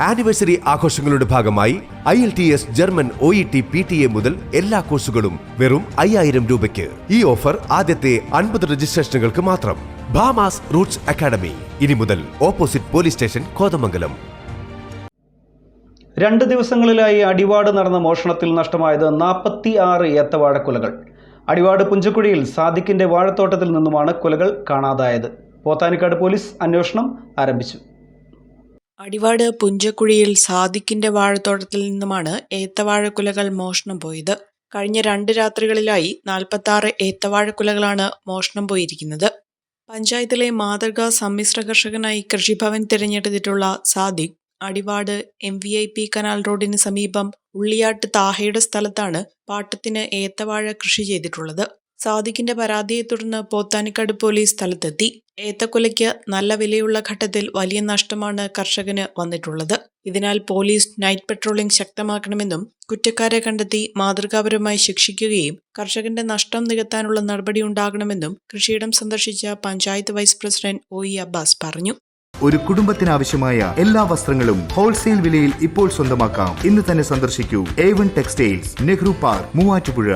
Anniversary ആഘോഷങ്ങളുടെ ഭാഗമായി I L T S German O E T P T A മുതൽ എല്ലാ കോഴ്സുകളും വെറും അയ്യായിരം രൂപയ്ക്ക്. ഈ ഓഫർ ആദ്യത്തെ അൻപത് രജിസ്ട്രേഷനുകൾക്ക് മാത്രം. Bhama's Roots Academy. ഇനി മുതൽ ഓപ്പോസിറ്റ് പോലീസ് സ്റ്റേഷൻ കോതമംഗലം. രണ്ട് ദിവസങ്ങളിലായി അടിവാട് നടന്ന മോഷണത്തിൽ നഷ്ടമായത് നാൽപ്പത്തി ആറ് ഏത്തവാഴക്കുലകൾ. അടിവാട് പുഞ്ചക്കുഴിയിൽ സാദിഖിന്റെ വാഴത്തോട്ടത്തിൽ നിന്നുമാണ് കുലകൾ കാണാതായത്. പോത്താനിക്കാട് പോലീസ് അന്വേഷണം ആരംഭിച്ചു. അടിവാട് പുഞ്ചക്കുഴിയിൽ സാദിഖിന്റെ വാഴത്തോട്ടത്തിൽ നിന്നുമാണ് ഏത്തവാഴക്കുലകൾ മോഷണം പോയത്. കഴിഞ്ഞ രണ്ട് രാത്രികളിലായി നാൽപ്പത്തി ആറ് ഏത്തവാഴക്കുലകളാണ് മോഷണം പോയിരിക്കുന്നത്. പഞ്ചായത്തിലെ മാതൃകാ സമ്മിശ്ര കർഷകനായി കൃഷിഭവൻ തിരഞ്ഞെടുത്തിട്ടുള്ള Sadiq Adivad M V I P canal റോഡിന് സമീപം ഉള്ളിയാട്ട് താഹയുടെ സ്ഥലത്താണ് പാട്ടത്തിന് ഏത്തവാഴ കൃഷി ചെയ്തിട്ടുള്ളത്. സാദിഖിന്റെ പരാതിയെ തുടർന്ന് പോത്താനിക്കാട് പോലീസ് സ്ഥലത്തെത്തി. ഏത്തക്കൊലയ്ക്ക് നല്ല വിലയുള്ള ഘട്ടത്തിൽ വലിയ നഷ്ടമാണ് കർഷകന് വന്നിട്ടുള്ളത്. ഇതിനാൽ പോലീസ് നൈറ്റ് പെട്രോളിംഗ് ശക്തമാക്കണമെന്നും കുറ്റക്കാരെ കണ്ടെത്തി മാതൃകാപരമായി ശിക്ഷിക്കുകയും കർഷകന്റെ നഷ്ടം നികത്താനുള്ള നടപടി ഉണ്ടാകണമെന്നും കൃഷിയിടം സന്ദർശിച്ച panchayat vice president O E Abbas പറഞ്ഞു. ഒരു കുടുംബത്തിനാവശ്യമായ എല്ലാ വസ്ത്രങ്ങളും ഹോൾസെയിൽ വിലയിൽ ഇപ്പോൾ സ്വന്തമാക്കാം. ഇന്ന് തന്നെ സന്ദർശിക്കൂ. A one textiles Nehru park Muvattupuzha.